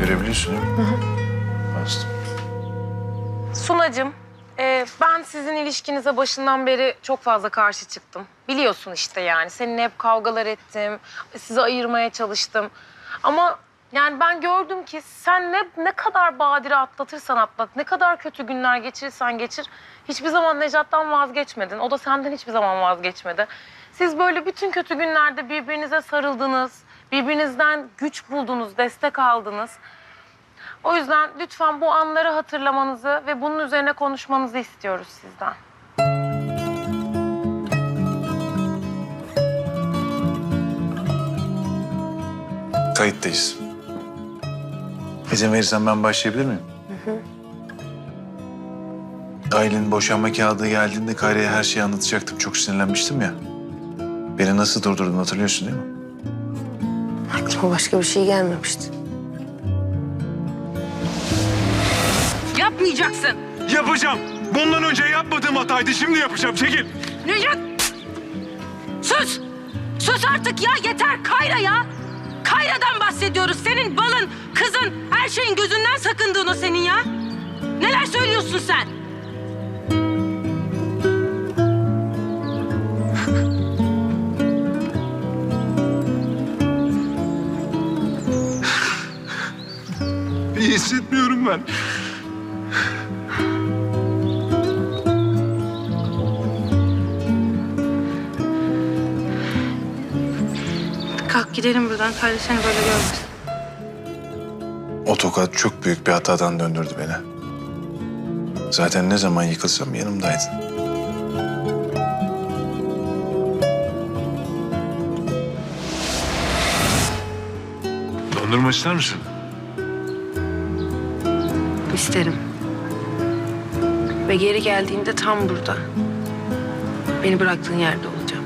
Görebiliyorsun değil mi? Bastım. Sunacığım, e, ben sizin ilişkinize başından beri çok fazla karşı çıktım. Biliyorsun işte yani. Seninle hep kavgalar ettim. Sizi ayırmaya çalıştım. Ama yani ben gördüm ki sen ne, ne kadar badire atlatırsan atlat, ne kadar kötü günler geçirirsen geçir... ...hiçbir zaman Nejat'tan vazgeçmedin. O da senden hiçbir zaman vazgeçmedi. Siz böyle bütün kötü günlerde birbirinize sarıldınız. Birbirinizden güç buldunuz, destek aldınız. O yüzden lütfen bu anları hatırlamanızı ve bunun üzerine konuşmanızı istiyoruz sizden. Kayıttayız. İzin verirsen ben başlayabilir miyim? Ailenin boşanma kağıdı geldiğinde Kayra'ya her şeyi anlatacaktım. Çok sinirlenmiştim ya. Beni nasıl durdurdun hatırlıyorsun değil mi? Aklıma başka bir şey gelmemişti. Yapmayacaksın. Yapacağım. Bundan önce yapmadığım hataydı. Şimdi yapacağım. Çekil. Nejat! Sus! Sus artık ya yeter Kayra ya! Kayra'dan bahsediyoruz. Senin balın, kızın, her şeyin gözünden sakındığın o senin ya. Neler söylüyorsun sen? Hissetmiyorum ben. Kalk gidelim buradan. Kayra seni böyle görmez. O tokat çok büyük bir hatadan döndürdü beni. Zaten ne zaman yıkılsam yanımdaydın. Dondurma ister misin? İsterim. Ve geri geldiğinde tam burada. Beni bıraktığın yerde olacağım.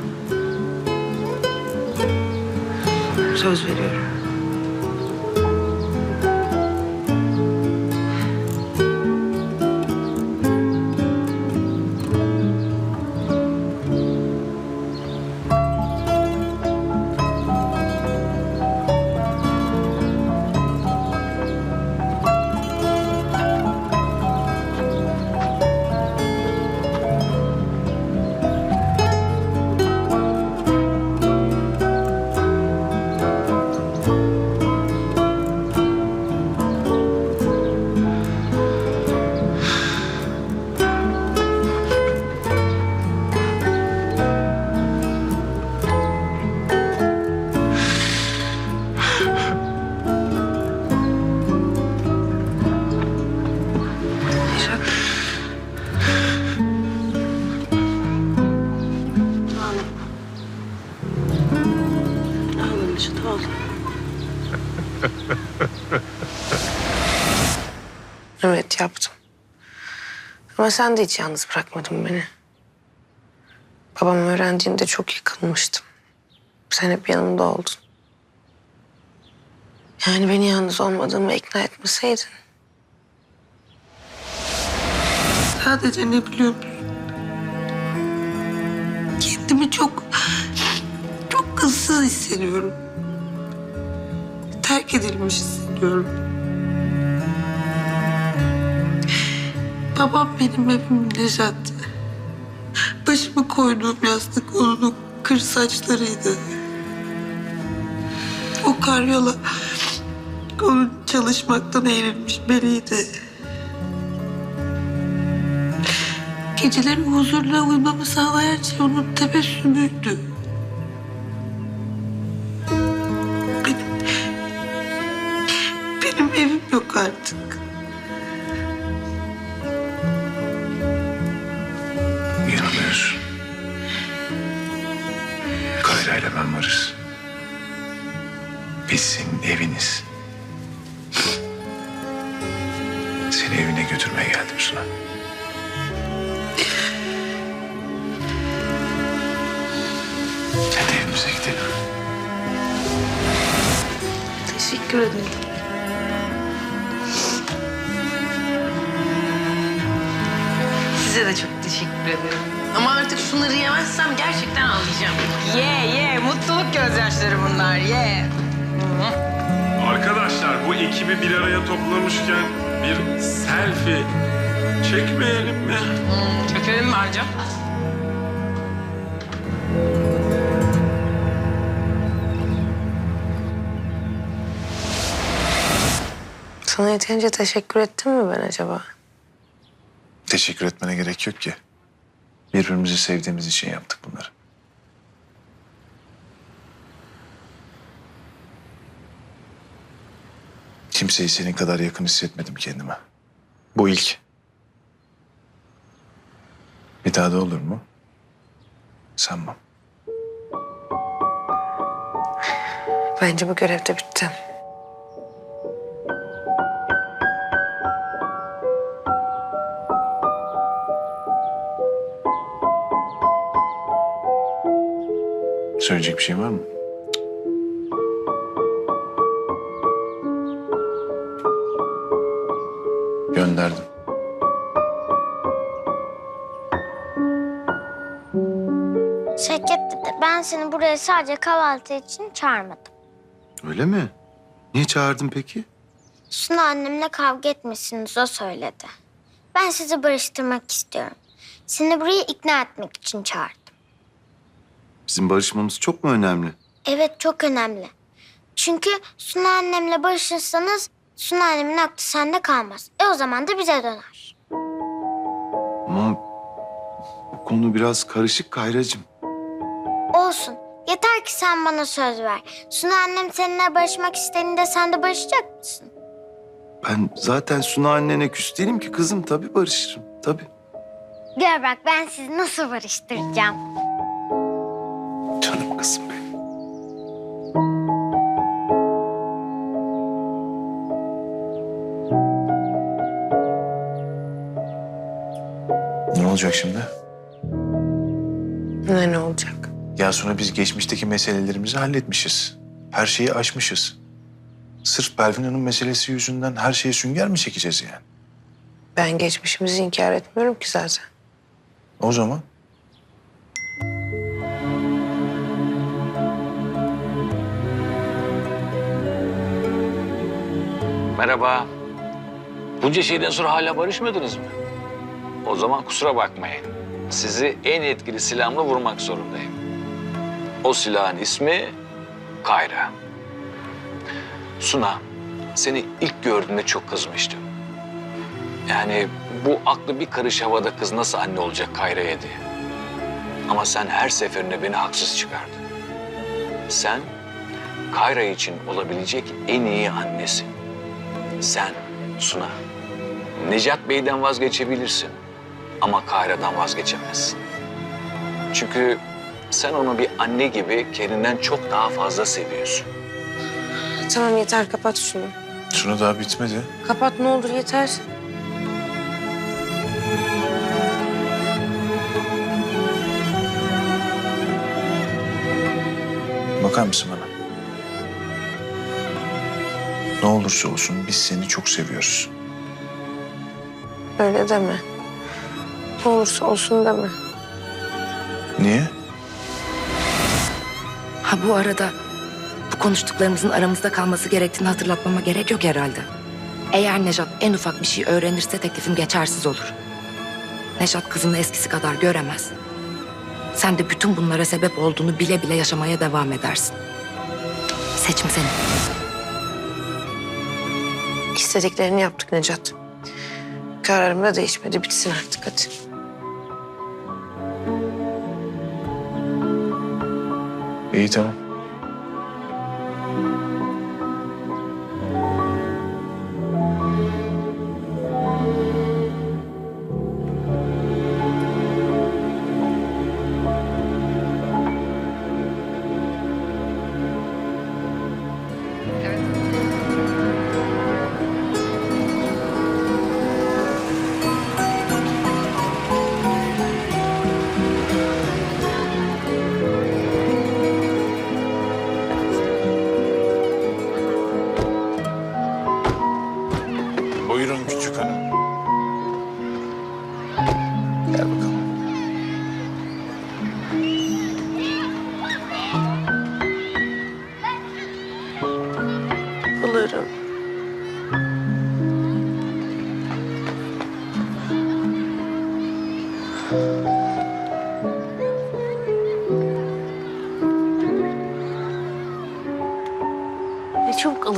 Söz veriyorum. Yaptım. Ama sen de hiç yalnız bırakmadın beni. Babam öğrendiğinde çok yıkılmıştım. Sen hep yanımda oldun. Yani beni yalnız olmadığımı ikna etmeseydin. Sadece ne biliyor musun? Kendimi çok, çok ıssız hissediyorum. Terk edilmiş hissediyorum. Babam benim evim Nejat. Başımı koyduğum yastık onun kır saçlarıydı. O karyola onun çalışmaktan eğrilmiş beliydi. Geceleri huzurla uyumamı sağlayan şey onun tebessümüydü. Benim, benim evim yok artık. İle ben varız. Biz eviniz. Seni evine götürmeye geldim Suna. Hadi evimize gidelim. Teşekkür ederim. Size de çok teşekkür ederim. Ama artık şunları yemezsem gerçekten ağlayacağım. Ye ye mutluluk gözyaşları bunlar ye. Arkadaşlar bu ekibi bir araya toplamışken bir selfie çekmeyelim mi? Çekelim bence. Sana yeterince teşekkür ettim mi ben acaba? Teşekkür etmene gerek yok ki. Birbirimizi sevdiğimiz için yaptık bunları. Kimseyi senin kadar yakın hissetmedim kendime. Bu ilk. Bir daha da olur mu? Sanmam. Bence bu görev de bitti. Söyleyecek bir şey var mı? Gönderdim. Şevket dede ben seni buraya sadece kahvaltı için çağırmadım. Öyle mi? Niye çağırdın peki? Suna annemle kavga etmişsiniz o söyledi. Ben sizi barıştırmak istiyorum. Seni buraya ikna etmek için çağırdım. Bizim barışmamız çok mu önemli? Evet çok önemli. Çünkü Suna annemle barışırsanız Suna annemin aklı sende kalmaz. E o zaman da bize döner. Ama bu konu biraz karışık Kayracığım. Olsun. Yeter ki sen bana söz ver. Suna annem seninle barışmak istediğinde sen de barışacak mısın? Ben zaten Suna annene küs değilim ki kızım. Tabii barışırım. Tabii. Gör bak ben sizi nasıl barıştıracağım. Olacak şimdi? Ne ne olacak? Ya sonra biz geçmişteki meselelerimizi halletmişiz. Her şeyi aşmışız. Sırf Pervin Hanım meselesi yüzünden her şeye sünger mi çekeceğiz yani? Ben geçmişimizi inkar etmiyorum ki zaten. O zaman Merhaba. Bunca şeyden sonra hala barışmadınız mı? O zaman kusura bakmayın. Sizi en etkili silahımla vurmak zorundayım. O silahın ismi Kayra. Suna, seni ilk gördüğümde çok kızmıştım. Yani bu aklı bir karış havada kız nasıl anne olacak Kayra'ya diye. Ama sen her seferinde beni haksız çıkardın. Sen Kayra için olabilecek en iyi annesin. Sen Suna, Necat Bey'den vazgeçebilirsin ama Kayra'dan vazgeçemezsin. Çünkü sen onu bir anne gibi kendinden çok daha fazla seviyorsun. Tamam yeter kapat şunu. Suna daha bitmedi. Kapat ne olur yeter. Bakar mısın bana? Ne olursa olsun biz seni çok seviyoruz. Öyle deme. Ne olursa olsun deme. Niye? Ha bu arada bu konuştuklarımızın aramızda kalması gerektiğini hatırlatmama gerek yok herhalde. Eğer Nejat en ufak bir şey öğrenirse teklifim geçersiz olur. Nejat kızını eskisi kadar göremez. Sen de bütün bunlara sebep olduğunu bile bile yaşamaya devam edersin. Seçim senin. İstediklerini yaptık Necat. Kararım da değişmedi. Bitsin artık hadi. İyi tamam.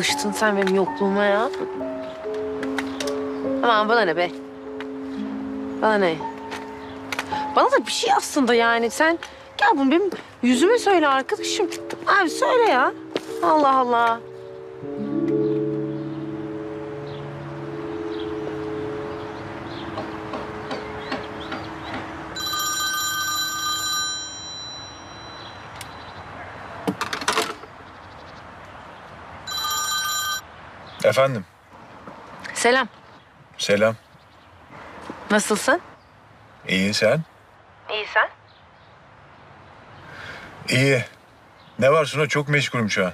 Alıştın sen benim yokluğuma ya. Aman bana ne be? Bana ne? Bana da bir şey aslında yani. Sen gel bunu benim yüzüme söyle arkadaşım. Abi söyle ya. Allah Allah. Efendim? Selam. Selam. Nasılsın? İyi sen? İyi sen? İyi. Ne var Suna? Çok meşgulüm şu an.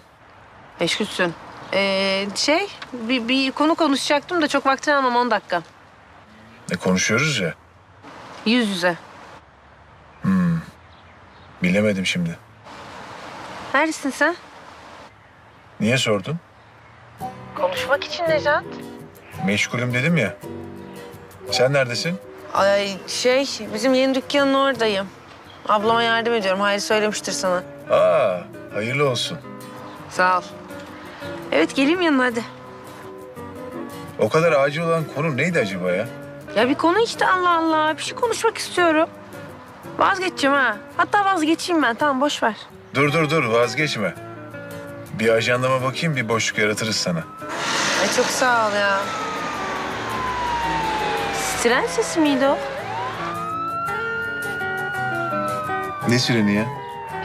Meşgulsün. Ee, şey, bir, bir konu konuşacaktım da çok vaktini almam 10 dakika. Ne konuşuyoruz ya? Yüz yüze. Bilemedim şimdi. Neredesin sen? Niye sordun? Konuşmak için Necat. Meşgulüm dedim ya. Sen neredesin? Ay şey, bizim yeni dükkanın oradayım. Ablama yardım ediyorum. Hayır söylemiştir sana. Aa, hayırlı olsun. Sağ ol. Evet geleyim yanına hadi. O kadar acil olan konu neydi acaba ya? Ya bir konu işte Allah Allah. Bir şey konuşmak istiyorum. Vazgeçeceğim ha. Hatta vazgeçeyim ben. Tamam boş ver. Dur dur dur vazgeçme. Bir ajandama bakayım bir boşluk yaratırız sana. Ay çok sağ ol ya. Tren sesi miydi o? Ne sireni ya?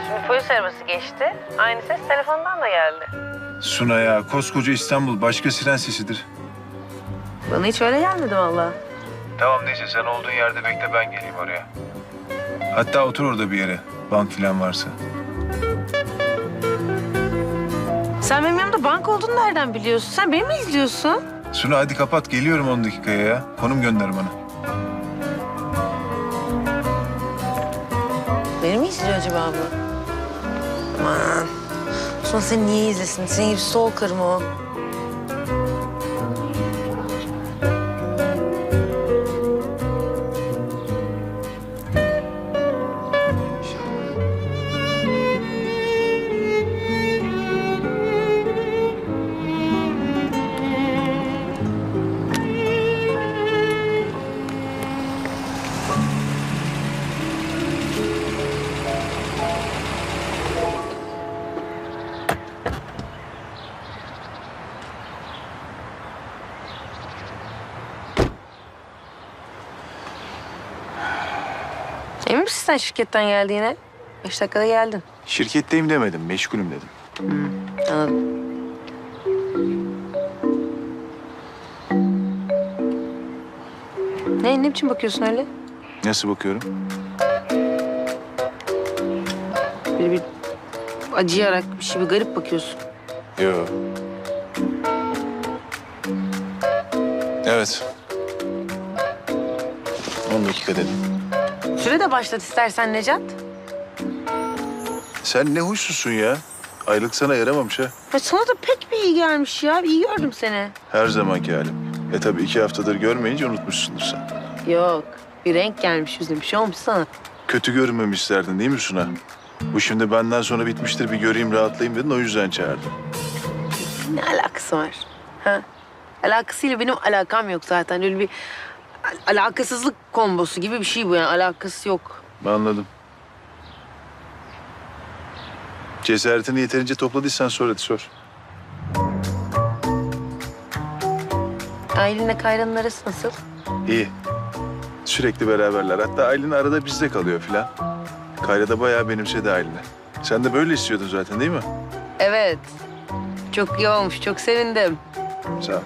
Şimdi polis arabası geçti. Aynı ses telefondan da geldi. Suna ya koskoca İstanbul başka siren sesidir. Bana hiç öyle gelmedi vallahi. Tamam neyse sen olduğun yerde bekle ben geleyim oraya. Hatta otur orada bir yere. Bank falan varsa. Sen benim yanımda bank olduğunu nereden biliyorsun? Sen beni mi izliyorsun? Suna hadi kapat geliyorum 10 dakikaya ya. Konum gönder bana. Beni mi izliyor acaba bu? Aman. Sonra seni niye izlesin? Senin gibi stalker mı o? Sen şirketten geldiğine? Beş dakikada geldin. Şirketteyim demedim, meşgulüm dedim. Anladım. Ne, ne biçim bakıyorsun öyle? Nasıl bakıyorum? Böyle bir acıyarak bir şey bir garip bakıyorsun. Yok. Evet. 10 dakika dedim. Süre de başlat istersen Necat. Sen ne huysuzsun ya? Aylık sana yaramamış ha. Ya sana da pek bir iyi gelmiş ya. İyi gördüm seni. Her zamanki halim. E tabii iki haftadır görmeyince unutmuşsundur sen. Yok. Bir renk gelmiş yüzüne. Bir şey olmuş sana. Kötü görünmemişlerdin değil mi Suna? Bu şimdi benden sonra bitmiştir bir göreyim rahatlayayım dedin o yüzden çağırdım. Ne alakası var? Ha? Alakasıyla benim alakam yok zaten. Öyle bir al- alakasızlık kombosu gibi bir şey bu yani. Alakası yok. Anladım. Cesaretini yeterince topladıysan sor hadi sor. Aylin'le Kayra'nın arası nasıl? İyi. Sürekli beraberler. Hatta Aylin arada bizde kalıyor filan. Kayra da bayağı benimsedi Aylin'i. Sen de böyle istiyordun zaten değil mi? Evet. Çok iyi olmuş. Çok sevindim. Sağ ol.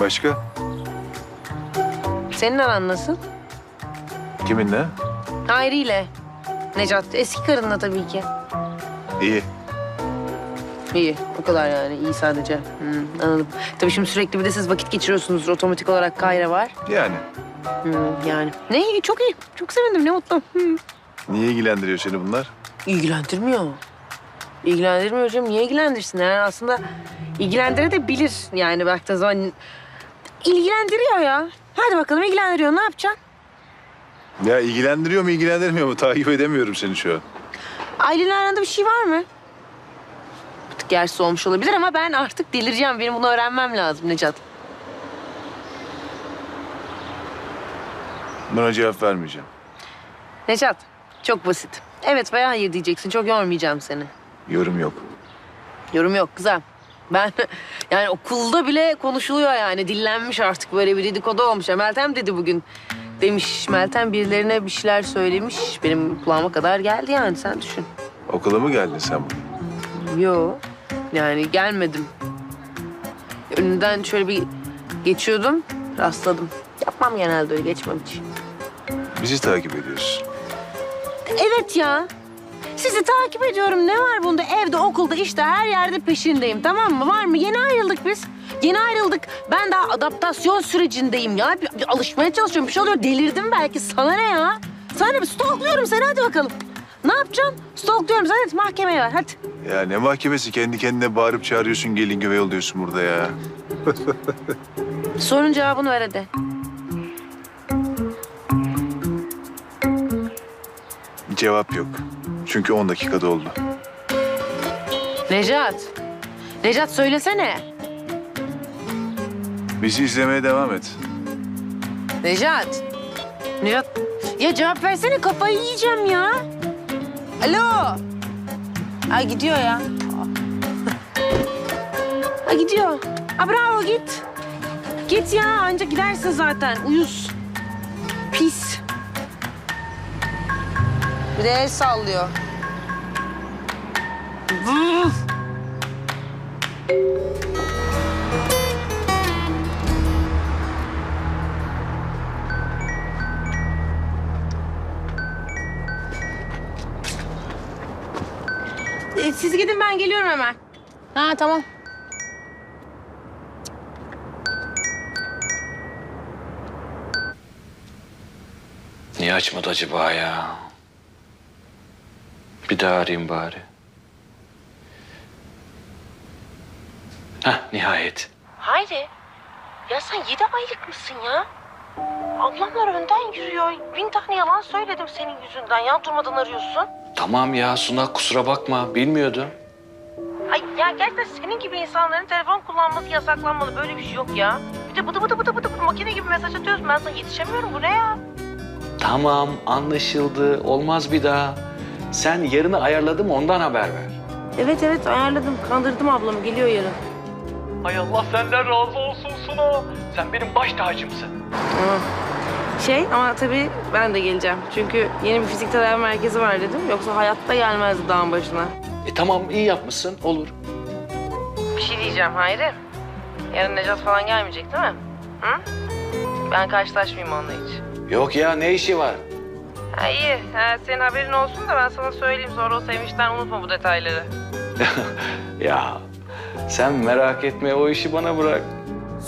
Başka? Senin aran nasıl? Kiminle? Hayri ile. Necat. Eski karınla tabii ki. İyi. İyi. O kadar yani. İyi sadece. Hmm, anladım. Tabii şimdi sürekli bir de siz vakit geçiriyorsunuz. Otomatik olarak Kayra var. Yani. Hmm, yani. Ne iyi. Çok iyi. Çok sevindim. Ne mutlu. Hmm. Niye ilgilendiriyor seni bunlar? İlgilendirmiyor. İlgilendirmiyor hocam. Niye ilgilendirsin? Yani aslında ilgilendirebilir yani baktığın zaman. İlgilendiriyor ya. Hadi bakalım ilgilendiriyor. Ne yapacaksın? Ya ilgilendiriyor mu ilgilendirmiyor mu? Takip edemiyorum seni şu an. Ailenin arasında bir şey var mı? yersiz olmuş olabilir ama ben artık delireceğim. Benim bunu öğrenmem lazım Necat. Buna cevap vermeyeceğim. Necat, çok basit. Evet veya hayır diyeceksin. Çok yormayacağım seni. Yorum yok. Yorum yok güzel. Ben yani okulda bile konuşuluyor yani. Dillenmiş artık böyle bir dedikodu olmuş. Ya Meltem dedi bugün. Demiş Meltem birilerine bir şeyler söylemiş. Benim kulağıma kadar geldi yani sen düşün. Okula mı geldin sen bugün? Yo yani gelmedim. Önünden şöyle bir geçiyordum rastladım. Yapmam genelde öyle geçmem hiç. Bizi takip ediyorsun. Evet ya. Sizi takip ediyorum. Ne var bunda? Evde, okulda, işte her yerde peşindeyim. Tamam mı? Var mı? Yeni ayrıldık biz. Yeni ayrıldık. Ben daha adaptasyon sürecindeyim ya. Bir, bir alışmaya çalışıyorum. Bir şey oluyor. Delirdim belki. Sana ne ya? Sana ne? Stalkluyorum seni. Hadi bakalım. Ne yapacaksın? Stalkluyorum seni. Hadi mahkemeye ver. Hadi. Ya ne mahkemesi kendi kendine bağırıp çağırıyorsun gelin güvey oluyorsun burada ya. Sorun cevabını ver hadi. Cevap yok. Çünkü 10 dakika doldu. Necat. Necat söylesene. Bizi izlemeye devam et. Necat. Necat. Ya cevap versene kafayı yiyeceğim ya. Alo. Ha gidiyor ya. Ha gidiyor. Ha bravo git. Git ya ancak gidersin zaten. Uyuz. Pis. Bir de el sallıyor. E, Siz gidin ben geliyorum hemen. Ha tamam. Niye açmadı acaba ya? Bir daha arayayım bari. Heh nihayet. Hayri. Ya sen yedi aylık mısın ya? Ablamlar önden yürüyor. Bin tane yalan söyledim senin yüzünden ya. Durmadan arıyorsun. Tamam ya Suna kusura bakma bilmiyordum. Ay ya gerçekten senin gibi insanların telefon kullanması yasaklanmalı. Böyle bir şey yok ya. Bir de bıdı bıdı bıdı bıdı bıdı makine gibi mesaj atıyorsun. Ben sana yetişemiyorum. Bu ne ya? Tamam anlaşıldı olmaz bir daha. Sen yarını ayarladım ondan haber ver. Evet evet ayarladım. Kandırdım ablamı. Geliyor yarın. Hay Allah senden razı olsun Suna. Sen benim baş tacımsın. Şey ama tabii ben de geleceğim. Çünkü yeni bir fizik tedavi merkezi var dedim. Yoksa hayatta gelmezdi dağın başına. E tamam iyi yapmışsın olur. Bir şey diyeceğim Hayri. Yarın Necat falan gelmeyecek değil mi? Hı? Ben karşılaşmayayım onunla hiç. Yok ya ne işi var? Ha iyi. Ha, senin haberin olsun da ben sana söyleyeyim. Sonra o sevinçten unutma bu detayları. Ya sen merak etme o işi bana bırak.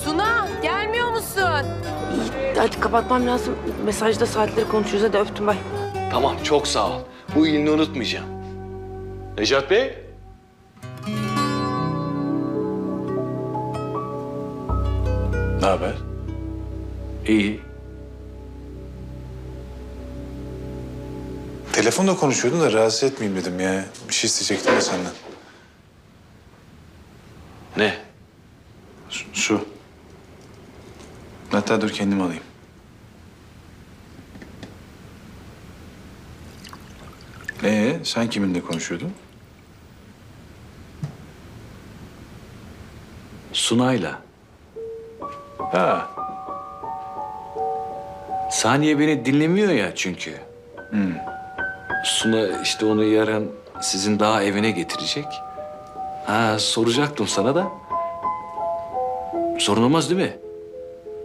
Suna gelmiyor musun? Hadi kapatmam lazım. Mesajda saatleri konuşuyoruz. Hadi öptüm bay. Tamam çok sağ ol. Bu iyiliğini unutmayacağım. Necat Bey. Ne haber? İyi. Telefonda konuşuyordun da rahatsız etmeyeyim dedim ya. Bir şey isteyecektim de senden. Ne? Su. su. Hatta dur kendim alayım. Ee, sen kiminle konuşuyordun? Sunay'la. Ha, Saniye beni dinlemiyor ya çünkü. Suna işte onu yarın sizin daha evine getirecek. Ha soracaktım sana da. Sorun olmaz değil mi?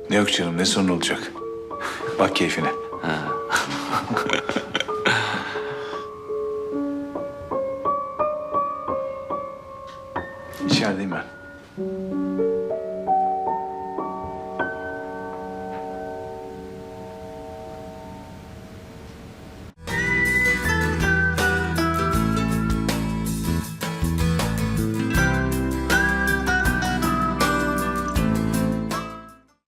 ne yok canım ne sorun olacak. Bak keyfine. İçerideyim ben.